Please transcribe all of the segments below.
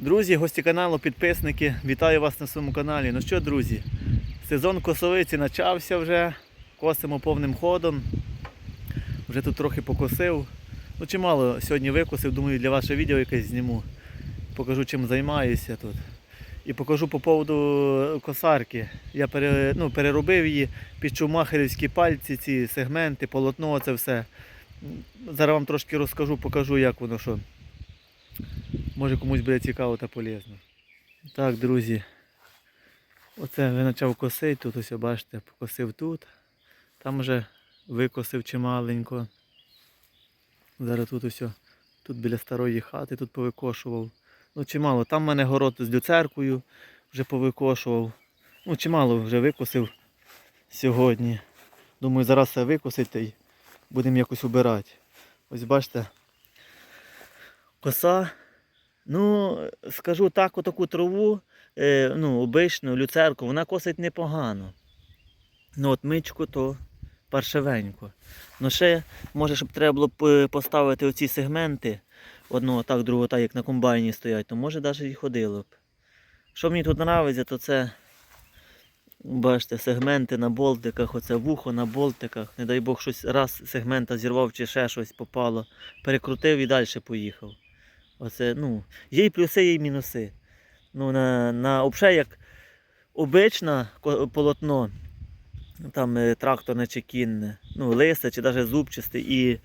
Друзі, гості каналу, підписники, вітаю вас на своєму каналі. Ну що, друзі, сезон косовиці почався вже, косимо повним ходом. Вже тут трохи покосив. Ну чимало сьогодні викосив, думаю, для вашого відео якесь зніму. Покажу, чим займаюся тут. І покажу по поводу косарки. Я пере, ну, переробив її під чумахерівські пальці, ці сегменти, полотно, це все. Зараз вам трошки розкажу, покажу, як воно що. Може комусь буде цікаво та полезно. Так, друзі. Оце я почав косити, тут ось бачите, покосив тут. Там вже викосив чималенько. Зараз тут ось, тут біля старої хати тут повикошував. Ну чимало. Там в мене город з люцеркою вже повикошував. Ну, чимало вже викосив сьогодні. Думаю, зараз все викосить та будемо якось убирати. Ось бачите. Коса. Ну, скажу так, отаку траву, е, ну, обичну, люцерку, вона косить непогано. Ну от мичку то паршивенько. Ну ще, може, щоб треба було поставити оці сегменти, одного так, другого так, як на комбайні стоять, то може навіть і ходило б. Що мені тут подобається, то це, бачите, сегменти на болтиках, оце вухо на болтиках. Не дай Бог, щось раз сегмента зірвав чи ще щось попало. Перекрутив і далі поїхав. Оце, ну, є і плюси, є і мінуси. Ну, на, на обше, як обичне полотно, там е, тракторне чи кінне, ну, лисе чи навіть зубчасте, і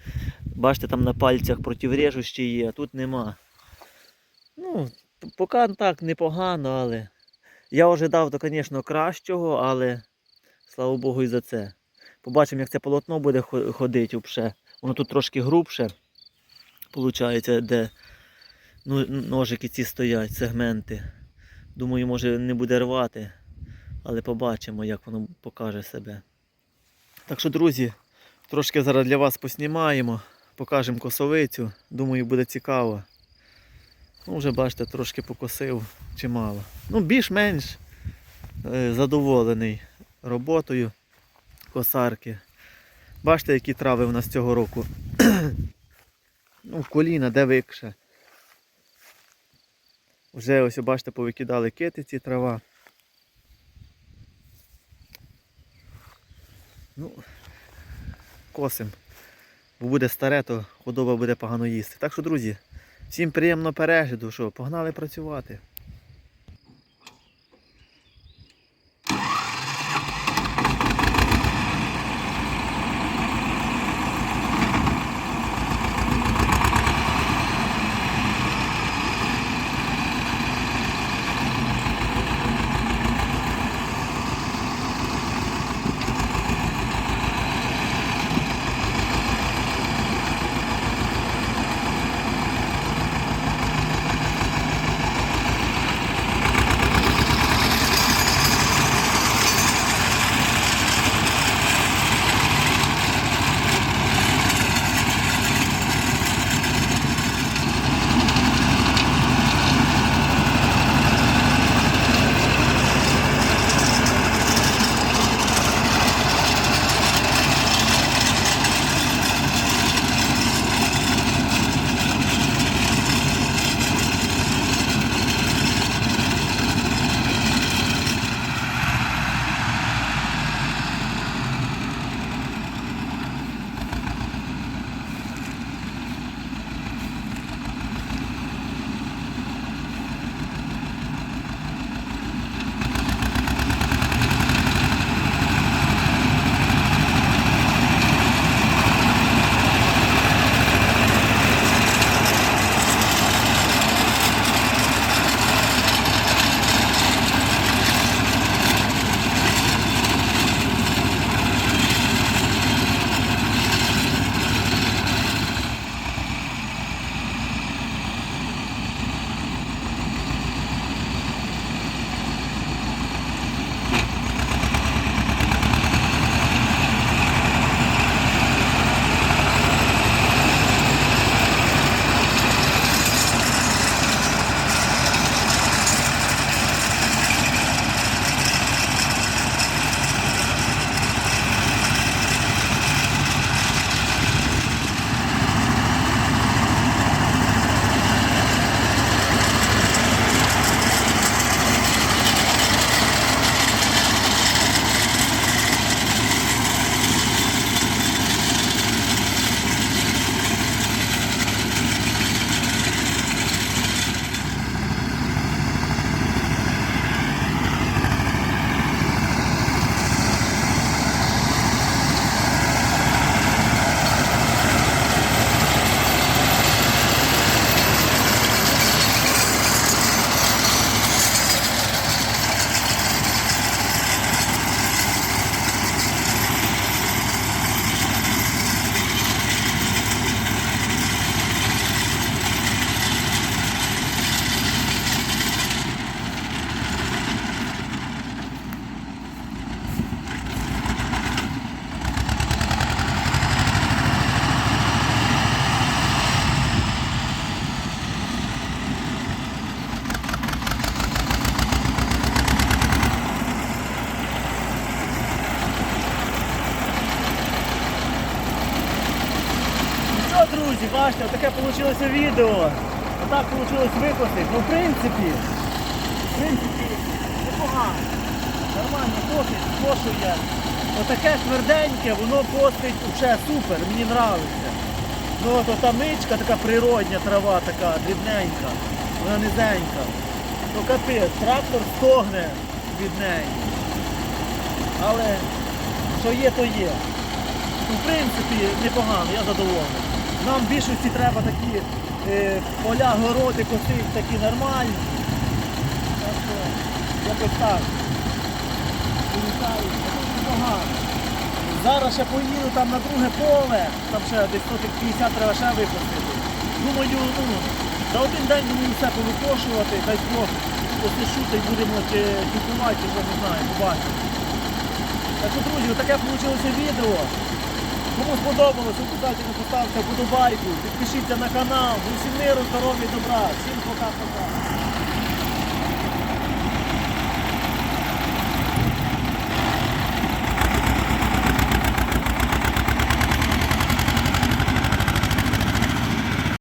бачите, там на пальцях противрежущі є, а тут нема. Ну, поки так непогано, але я ожидав, то, звісно, кращого, але слава Богу і за це. Побачимо, як це полотно буде ходити обше. Воно тут трошки грубше, виходить, де ну, ножики ці стоять, сегменти. Думаю, може не буде рвати, але побачимо, як воно покаже себе. Так що, друзі, трошки зараз для вас поснімаємо, покажемо косовицю. Думаю, буде цікаво. Ну, вже бачите, трошки покосив чимало. Ну, більш-менш е, задоволений роботою косарки. Бачите, які трави в нас цього року. ну, в коліна, де викше. Вже ось бачите, повикидали китиці трава. Ну, косим. Бо буде старе, то худоба буде погано їсти. Так що, друзі, всім приємного перегляду, що погнали працювати. Друзі, бачите, таке вийшло відео. Отак вийшло викосити. Ну, в принципі, в принципі, непогано. Нормально косить, кошує. Отаке тверденьке, воно косить вже супер, мені подобається. Ну от ота мичка, така природня трава, така дрібненька, вона низенька. Ну капець, трактор стогне від неї. Але що є, то є. Ну, в принципі, непогано, я задоволений. Нам в більшості треба такі е, поля, городи косити, такі нормальні. Так якось так. Ну. Зараз ще поїду там на друге поле, там ще десь сотих 50 треба ще випустити. Думаю, ну, за один день думаю все повикошувати, дай Бог, посишу та будемо чи купувати, вже не знаю, побачимо. Так що, друзі, таке вийшло відео. Кому сподобалось, обов'язково поставте подобайку, підпишіться на канал. Усім миру, здоров'я, добра. Всім пока-пока.